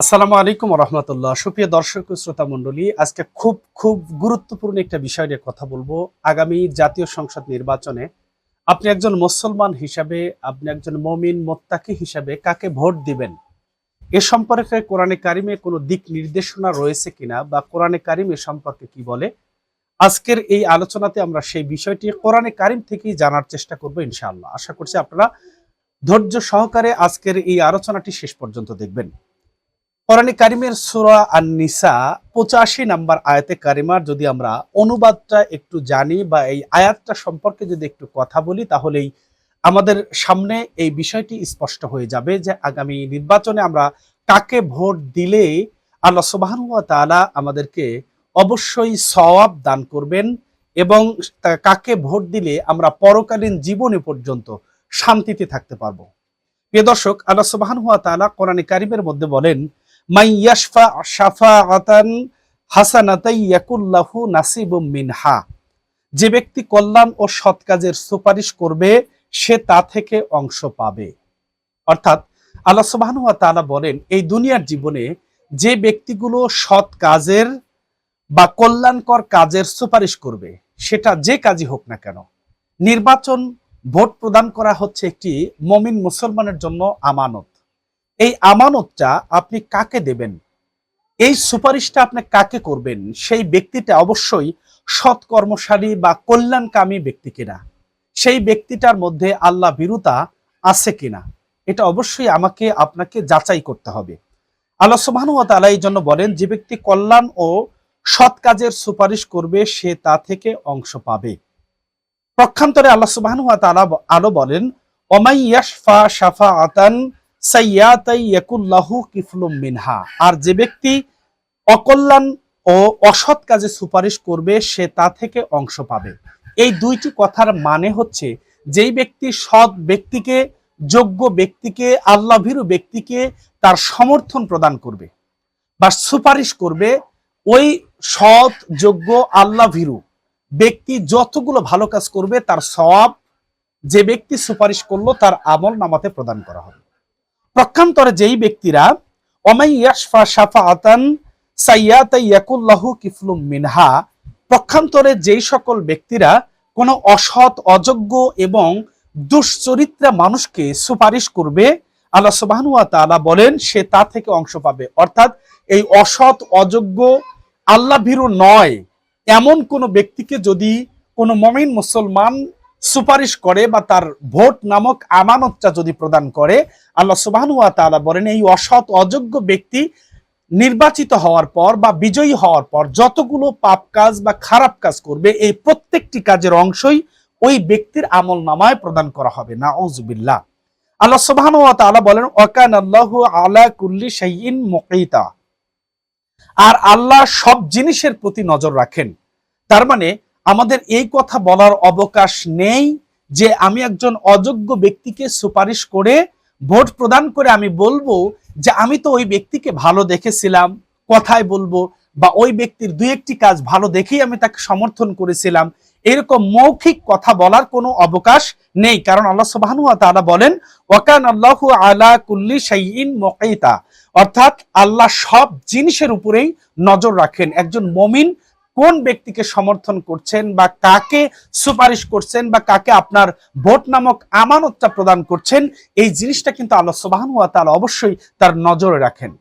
আসসালামু আলাইকুম রহমতুল্লাহ সুপ্রিয় দর্শক শ্রোতা মণ্ডলী, আজকে খুব খুব গুরুত্বপূর্ণ একটা বিষয় নিয়ে কথা বলব। আগামী জাতীয় সংসদ নির্বাচনে আপনি একজন মুসলমান হিসাবে, আপনি একজন মমিন মোত্তাকি হিসাবে কাকে ভোট দিবেন? এ সম্পর্কে কোরআনে কারিমে কোনো দিক নির্দেশনা রয়েছে কিনা বা কোরআনে কারিম এ সম্পর্কে কি বলে? আজকের এই আলোচনাতে আমরা সেই বিষয়টি কোরআনে কারিম থেকেই জানার চেষ্টা করব ইনশাআল্লাহ। আশা করছি আপনারা ধৈর্য সহকারে আজকের এই আলোচনাটি শেষ পর্যন্ত দেখবেন। কোরআনে কারিমের সুরা আর নিসা পঁচাশি নাম্বার আয়াতে কারিমার যদি আমরা অনুবাদটা একটু জানি বা এই আয়াতটা সম্পর্কে যদি একটু কথা বলি, তাহলেই আমাদের সামনে এই বিষয়টি স্পষ্ট হয়ে যাবে যে আগামী নির্বাচনে আমরা কাকে ভোট দিলে আল্লাহ সুবাহান তালা আমাদেরকে অবশ্যই সওয়াব দান করবেন এবং কাকে ভোট দিলে আমরা পরকালীন জীবনে পর্যন্ত শান্তিতে থাকতে পারব। প্রিয় দর্শক, আল্লাহ সুবাহান হুয়া তাআলা কোরআনে কারিমের মধ্যে বলেন মাই ইয়াশফা শাফাআতান হাসানাতাই ইয়াকুল্লাহু নাসিবুম মিনহা। যে ব্যক্তি কল্যাণ ও সৎ কাজের সুপারিশ করবে, সে তা থেকে অংশ পাবে। অর্থাৎ আল্লাহ সুবহানাহু ওয়া তাআলা বলেন, এই দুনিয়ার জীবনে যে ব্যক্তিগুলো সৎ কাজের বা কল্যাণকর কাজের সুপারিশ করবে, সেটা যে কাজই হোক না কেন। নির্বাচন ভোট প্রদান করা হচ্ছে একটি মমিন মুসলমানের জন্য আমানত। এই আমানতটা আপনি কাকে দেবেন? এই সুপারিশটা আপনি কাকে করবেন? সেই ব্যক্তিটা অবশ্যই সৎ কর্মশালী বা কল্যাণকামী ব্যক্তি কিনা? সেই ব্যক্তিটার মধ্যে আল্লাহ বিরুতা আছে কিনা? এটা অবশ্যই আমাকে, আপনাকে যাচাই করতে হবে। আল্লাহ সুবহানাহু ওয়া এই জন্য বলেন, যে ব্যক্তি কল্যাণ ও সৎ কাজের সুপারিশ করবে, সে তা থেকে অংশ পাবে। পক্ষান্তরে আল্লাহ তাআলা আরও বলেন, ওমাই ইয়াশফা শাফাআতান সাইয়াতাই ইয়াকুল্লাহু কিফলুম মিনহা। আর যে ব্যক্তি অকল্যাণ ও অসৎ কাজে সুপারিশ করবে, সে তা থেকে অংশ পাবে। এই দুইটি কথার মানে হচ্ছে, যেই ব্যক্তি সৎ ব্যক্তিকে, যোগ্য ব্যক্তিকে, আল্লাভীরু ব্যক্তিকে তার সমর্থন প্রদান করবে বা সুপারিশ করবে, ওই সৎ, যোগ্য, আল্লাভীরু ব্যক্তি যতগুলো ভালো কাজ করবে, তার সওয়াব যে ব্যক্তি সুপারিশ করল, তার আমল নামাতে প্রদান করা হবে। প্রক্ষান্তরে যেই ব্যক্তিরা অমাই ইয়াশফা শাফাআতান সাইয়াতাই ইয়াকুল্লাহু কিফলুম মিনহা পক্ষান্তরে যেই সকল ব্যক্তিরা কোনো অসৎ, অযোগ্য এবং দুশ্চরিত্রা মানুষকে সুপারিশ করবে, আল্লাহ সুবহানাহু ওয়া তাআলা বলেন, সে তা থেকে অংশ পাবে। অর্থাৎ এই অসৎ, অযোগ্য আল্লাহ ভীরু নয়, এমন কোন ব্যক্তিকে যদি কোনো মমিন মুসলমান সুপারিশ করে বা তার ভোট নামক আমানতটা যদি প্রদান করে, আল্লাহ ওয়া বলেন, এই অসৎ, অযোগ্য ব্যক্তি নির্বাচিত হওয়ার পর বা বিজয়ী হওয়ার পর যতগুলো পাপ কাজ বা খারাপ কাজ করবে, এই প্রত্যেকটি কাজের অংশই ওই ব্যক্তির আমল নামায় প্রদান করা হবে। না ওজুবিল্লাহ আল্লাহ ওয়া বলেন ওয়াকান আল্লাহু আলা কুল্লি শাইইন মুকিতা। আর আল্লাহ সব জিনিসের প্রতি নজর রাখেন। তার মানে আমাদের এই কথা বলার অবকাশ নেই যে আমি একজন অযোগ্য ব্যক্তিকে সুপারিশ করে ভোট প্রদান করে আমি বলব যে আমি তো ওই ব্যক্তিকে ভালো দেখেছিলাম, কথায় বলব, বা ওই ব্যক্তির দুই একটি কাজ ভালো দেখেই আমি তাকে সমর্থন করেছিলাম, এরকম মৌখিক কথা বলার কোনো অবকাশ নেই। কারণ আল্লাহ সুবহানাহু ওয়া তাআলা বলেন ওয়াকান আল্লাহু আলা কুল্লি শাইইন মুকিতা অর্থাৎ আল্লাহ সব জিনিসের উপরেই নজর রাখেন। একজন মমিন কোন ব্যক্তিকে সমর্থন করছেন বা কাকে সুপারিশ করছেন বা কাকে আপনার ভোট নামক আমানতটা প্রদান করছেন, এই জিনিসটা কিন্তু আল্লাহ সুবাহান ওয়া তারা অবশ্যই তার নজরে রাখেন।